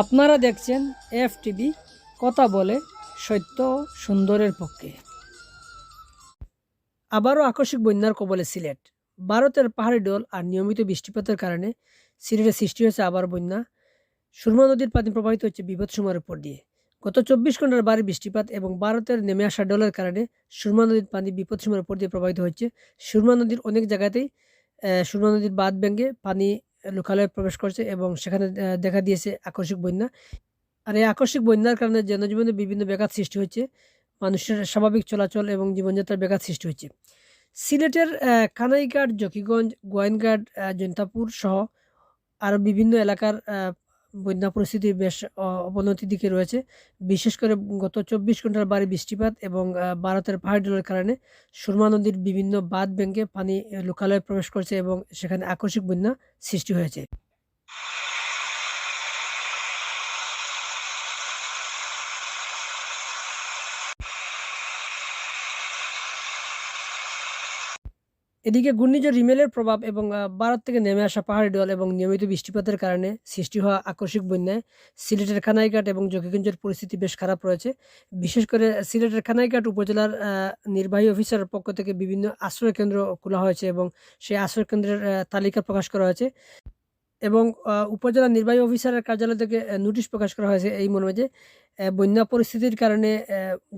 আপনারা দেখছেন F TV কথা বলে সত্য সুন্দরের পক্ষে। আবারও আকস্মিক বন্যার কবলে সিলেট। ভারতের পাহাড়ি ডোল আর নিয়মিত বৃষ্টিপাতের কারণে সিলেটে সৃষ্টি হয়েছে আবার বন্যা। সুরমা নদীর পানি প্রবাহিত হচ্ছে বিপদ সময়ের উপর দিয়ে। গত চব্বিশ ঘণ্টার বাড়ি বৃষ্টিপাত এবং ভারতের নেমে আসা ডলের কারণে সুরমা নদীর পানি বিপদ সময়ের উপর দিয়ে প্রবাহিত হচ্ছে। সুরমা নদীর অনেক জায়গাতেই সুরমা নদীর বাঁধ ভেঙে পানি লোকালয়ে প্রবেশ করছে এবং সেখানে দেখা দিয়েছে আকস্মিক বন্যা। আর এই আকস্মিক বন্যার কারণে জনজীবনে বিভিন্ন ব্যাঘাত সৃষ্টি হচ্ছে মানুষের স্বাভাবিক চলাচল এবং জীবনযাত্রার ব্যাঘাত সৃষ্টি হচ্ছে সিলেটের কানাইঘাট, জকিগঞ্জ গোয়েনঘাট জৈন্তাপুর সহ আরও বিভিন্ন এলাকার বন্যা পরিস্থিতি বেশ অবনতির দিকে রয়েছে। বিশেষ করে গত চব্বিশ ঘণ্টার বাড়ি বৃষ্টিপাত এবং ভারতের পাহাড় ডলের কারণে সুরমা নদীর বিভিন্ন বাঁধ ব্যাংকে পানি লোকালয়ে প্রবেশ করছে এবং সেখানে আকস্মিক বন্যা সৃষ্টি হয়েছে। এদিকে ঘূর্ণিঝড় রিমেলের প্রভাব এবং ভারত থেকে নেমে আসা পাহাড়ি ডল এবং নিয়মিত বৃষ্টিপাতের কারণে সৃষ্টি হওয়া আকস্মিক বন্যায় সিলেটের খানাইঘাট এবং জকিগঞ্জের পরিস্থিতি বেশ খারাপ রয়েছে। বিশেষ করে সিলেটের খানাইঘাট উপজেলার নির্বাহী অফিসারের পক্ষ থেকে বিভিন্ন আশ্রয় কেন্দ্র খোলা হয়েছে এবং সেই আশ্রয় কেন্দ্রের তালিকা প্রকাশ করা হয়েছে। এবং উপজেলা নির্বাহী অফিসারের কার্যালয় থেকে নোটিশ প্রকাশ করা হয়েছে এই মর্মে যে বন্যা পরিস্থিতির কারণে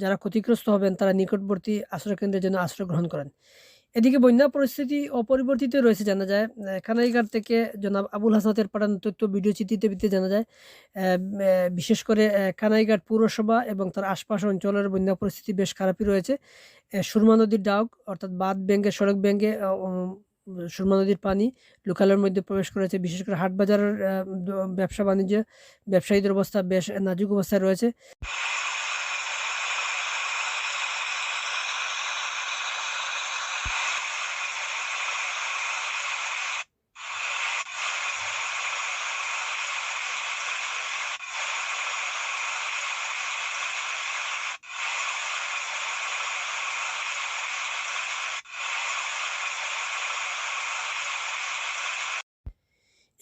যারা ক্ষতিগ্রস্ত হবেন তারা নিকটবর্তী আশ্রয় কেন্দ্রের জন্য আশ্রয় গ্রহণ করেন। এদিকে বন্যা পরিস্থিতি অপরিবর্তিত রয়েছে জানা যায়। কানাইঘাট থেকে জনাব আবুল হাসনাতের পাঠানো তথ্য ভিডিও চিত্রিতে জানা যায় বিশেষ করে কানাইঘাট পৌরসভা এবং তার আশপাশ অঞ্চলের বন্যা পরিস্থিতি বেশ খারাপই রয়েছে। সুরমা নদীর ডাউক অর্থাৎ বাঁধ ব্যাঙ্গে সড়ক ব্যাঙ্গে সুরমা নদীর পানি লোকালের মধ্যে প্রবেশ করেছে। বিশেষ করে হাট বাজারের ব্যবসা বাণিজ্য ব্যবসায়ীদের অবস্থা বেশ নাজুক অবস্থায় রয়েছে।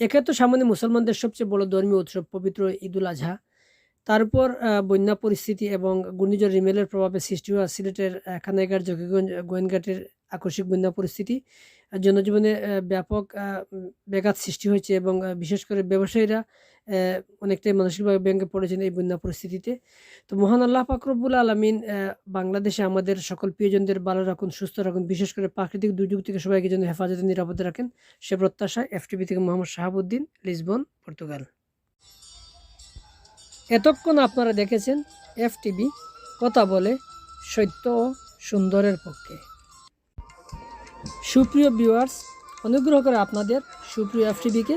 একে তো সামনে মুসলমানদের সবচেয়ে বড় ধর্মীয় উৎসব পবিত্র ঈদুল আজহা। তারপর বন্যা পরিস্থিতি এবং ঘূর্ণিঝড় রিমেলের প্রভাবে সৃষ্টি হওয়া সিলেটের খানাইঘাট, জকিগঞ্জ, গোয়েনঘাটের আকস্মিক বন্যা পরিস্থিতি জনজীবনে ব্যাপক ব্যাঘাত সৃষ্টি হয়েছে এবং বিশেষ করে ব্যবসায়ীরা অনেকটাই মানসিকভাবে ভেঙে পড়েছেন এই বন্যা পরিস্থিতিতে। তো মহান আল্লাহ ফাকরবুল আলমিন বাংলাদেশে আমাদের সকল প্রিয়জনদের ভালো রাখুন, সুস্থ রাখুন, বিশেষ করে প্রাকৃতিক দুর্যোগ থেকে সবাইকে যেন হেফাজতে, নিরাপদে রাখেন। সে প্রত্যাশা এফটিভি থেকে মোহাম্মদ শাহাবুদ্দিন, লিসবন, পর্তুগাল। এতক্ষণ আপনারা দেখেছেন এফটিভি কথা বলে সত্য ও সুন্দরের পক্ষে। সুপ্রিয় ভিউয়ার্স অনুগ্রহ করে আপনাদের সুপ্রিয় এফটিভিকে